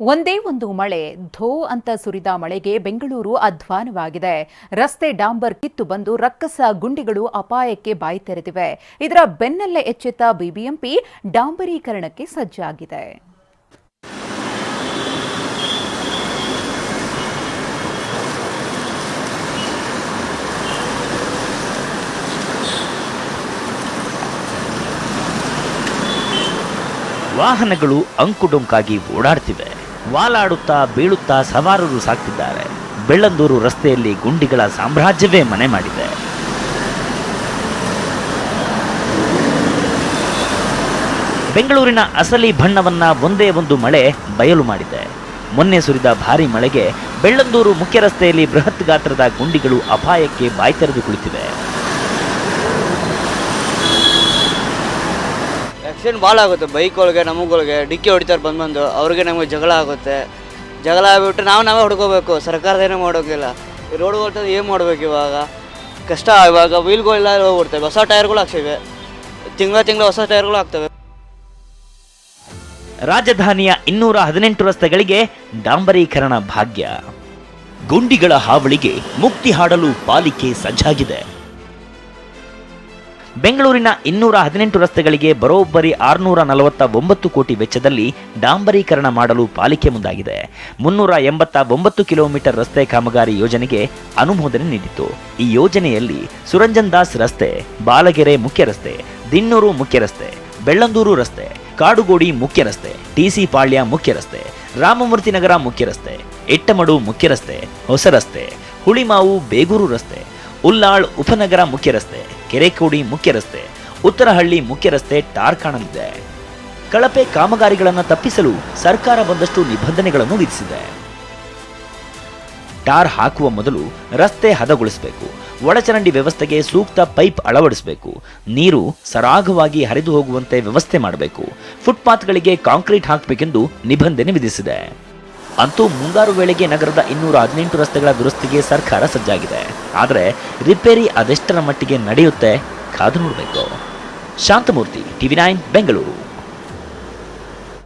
ಒಂದೇ ಒಂದು ಮಳೆ, ಧೋ ಅಂತ ಸುರಿದ ಮಳೆಗೆ ಬೆಂಗಳೂರು ಅಧ್ವಾನವಾಗಿದೆ. ರಸ್ತೆ ಡಾಂಬರ್ ಕಿತ್ತು ಬಂದು ರಕ್ಕಸ ಗುಂಡಿಗಳು ಅಪಾಯಕ್ಕೆ ಬಾಯಿ ತೆರೆದಿವೆ. ಇದರ ಬೆನ್ನಲ್ಲೇ ಎಚ್ಚೆತ್ತ ಬಿಬಿಎಂಪಿ ಡಾಂಬರೀಕರಣಕ್ಕೆ ಸಜ್ಜಾಗಿದೆ. ವಾಹನಗಳು ಅಂಕುಡೊಂಕಾಗಿ ಓಡಾಡ್ತಿವೆ. ವಾಲಾಡುತ್ತಾ ಬೀಳುತ್ತಾ ಸವಾರರು ಸಾಕ್ತಿದ್ದಾರೆ ಬೆಳ್ಳಂದೂರು ರಸ್ತೆಯಲ್ಲಿ ಗುಂಡಿಗಳ ಸಾಮ್ರಾಜ್ಯವೇ ಮನೆ ಮಾಡಿದೆ. ಬೆಂಗಳೂರಿನ ಅಸಲಿ ಬಣ್ಣವನ್ನ ಒಂದೇ ಒಂದು ಮಳೆ ಬಯಲು ಮಾಡಿದೆ. ಮೊನ್ನೆ ಸುರಿದ ಭಾರಿ ಮಳೆಗೆ ಬೆಳ್ಳಂದೂರು ಮುಖ್ಯ ರಸ್ತೆಯಲ್ಲಿ ಬೃಹತ್ ಗಾತ್ರದ ಗುಂಡಿಗಳು ಅಪಾಯಕ್ಕೆ ಬಾಯ್ತೆರೆದು ಕುಳಿತಿವೆ. ಆಕ್ಸಿಡೆಂಟ್ ಭಾಳ ಆಗುತ್ತೆ ಒಳಗೆ ನಮಗಳಿಗೆ, ಡಿಕ್ಕಿ ಹೊಡಿತಾರೆ ಬಂದು ಬಂದು ಅವ್ರಿಗೆ ನಮಗೆ ಜಗಳ ಆಗುತ್ತೆ. ಜಗಳ ಆಗಿಬಿಟ್ಟು ನಾವು ನಾವೇ ಹುಡ್ಕೋಬೇಕು, ಸರ್ಕಾರದ ಏನೂ ಮಾಡೋಕ್ಕಿಲ್ಲ. ರೋಡ್ ಏನು ಮಾಡ್ಬೇಕು ಇವಾಗ? ಕಷ್ಟ, ಇವಾಗ ವೀಲ್ಗಳೆಲ್ಲ ಹೋಗ್ಬಿಡ್ತವೆ, ಹೊಸ ಟೈರ್ಗಳು ಹಾಕ್ಸಿವೆ. ತಿಂಗಳ ತಿಂಗಳ ಹೊಸ ಟೈರ್ಗಳು ಆಗ್ತವೆ ರಾಜಧಾನಿಯ ಇನ್ನೂರ ಹದಿನೆಂಟು ರಸ್ತೆಗಳಿಗೆ ಡಾಂಬರೀಕರಣ ಭಾಗ್ಯ. ಗುಂಡಿಗಳ ಹಾವಳಿಗೆ ಮುಕ್ತಿ ಹಾಡಲು ಪಾಲಿಕೆ ಸಜ್ಜಾಗಿದೆ. ಬೆಂಗಳೂರಿನ ಇನ್ನೂರ ಹದಿನೆಂಟು ರಸ್ತೆಗಳಿಗೆ ಬರೋಬ್ಬರಿ ಆರುನೂರ ನಲವತ್ತ ಒಂಬತ್ತು ಕೋಟಿ ವೆಚ್ಚದಲ್ಲಿ ಡಾಂಬರೀಕರಣ ಮಾಡಲು ಪಾಲಿಕೆ ಮುಂದಾಗಿದೆ. ಮುನ್ನೂರ ಎಂಬತ್ತ ಒಂಬತ್ತು ಕಿಲೋಮೀಟರ್ ರಸ್ತೆ ಕಾಮಗಾರಿ ಯೋಜನೆಗೆ ಅನುಮೋದನೆ ನೀಡಿತು ಈ ಯೋಜನೆಯಲ್ಲಿ ಸುರಂಜನ್ ದಾಸ್ ರಸ್ತೆ, ಬಾಲಗೆರೆ ಮುಖ್ಯ ರಸ್ತೆ, ದಿನ್ನೂರು ಮುಖ್ಯ ರಸ್ತೆ, ಬೆಳ್ಳಂದೂರು ರಸ್ತೆ, ಕಾಡುಗೋಡಿ ಮುಖ್ಯ ರಸ್ತೆ ಟಿಸಿ ಪಾಳ್ಯ ಮುಖ್ಯ ರಸ್ತೆ, ರಾಮಮೂರ್ತಿ ನಗರ ಮುಖ್ಯ ರಸ್ತೆ, ಎಟ್ಟಮಡು ಮುಖ್ಯ ರಸ್ತೆ, ಹೊಸ ರಸ್ತೆ, ಹುಳಿಮಾವು ಬೇಗೂರು ರಸ್ತೆ, ಉಲ್ಲಾಳ್ ಉಪನಗರ ಮುಖ್ಯ ರಸ್ತೆ ಕೆರೆಕೋಡಿ ಮುಖ್ಯ ರಸ್ತೆ ಉತ್ತರಹಳ್ಳಿ ಮುಖ್ಯ ರಸ್ತೆ ಟಾರ್ ಕಾಣಲಿದೆ ಕಳಪೆ ಕಾಮಗಾರಿಗಳನ್ನು ತಪ್ಪಿಸಲು ಸರ್ಕಾರ ಒಂದಷ್ಟು ನಿಬಂಧನೆಗಳನ್ನು ವಿಧಿಸಿದೆ. ಟಾರ್ ಹಾಕುವ ಮೊದಲು ರಸ್ತೆ ಹದಗೊಳಿಸಬೇಕು, ಒಳಚರಂಡಿ ವ್ಯವಸ್ಥೆಗೆ ಸೂಕ್ತ ಪೈಪ್ ಅಳವಡಿಸಬೇಕು, ನೀರು ಸರಾಗವಾಗಿ ಹರಿದು ಹೋಗುವಂತೆ ವ್ಯವಸ್ಥೆ ಮಾಡಬೇಕು, ಫುಟ್ಪಾತ್ಗಳಿಗೆ ಕಾಂಕ್ರೀಟ್ ಹಾಕಬೇಕೆಂದು ನಿಬಂಧನೆ ವಿಧಿಸಿದೆ. ಅಂತೂ ಮುಂಗಾರು ವೇಳೆಗೆ ನಗರದ ಇನ್ನೂರ ಹದಿನೆಂಟು ರಸ್ತೆಗಳ ದುರಸ್ತಿಗೆ ಸರ್ಕಾರ ಸಜ್ಜಾಗಿದೆ. ಆದರೆ ರಿಪೇರಿ ಅದೆಷ್ಟರ ಮಟ್ಟಿಗೆ ನಡೆಯುತ್ತೆ ಕಾದು ನೋಡಬೇಕು. Shanthamurthy, TV nine, Bengaluru.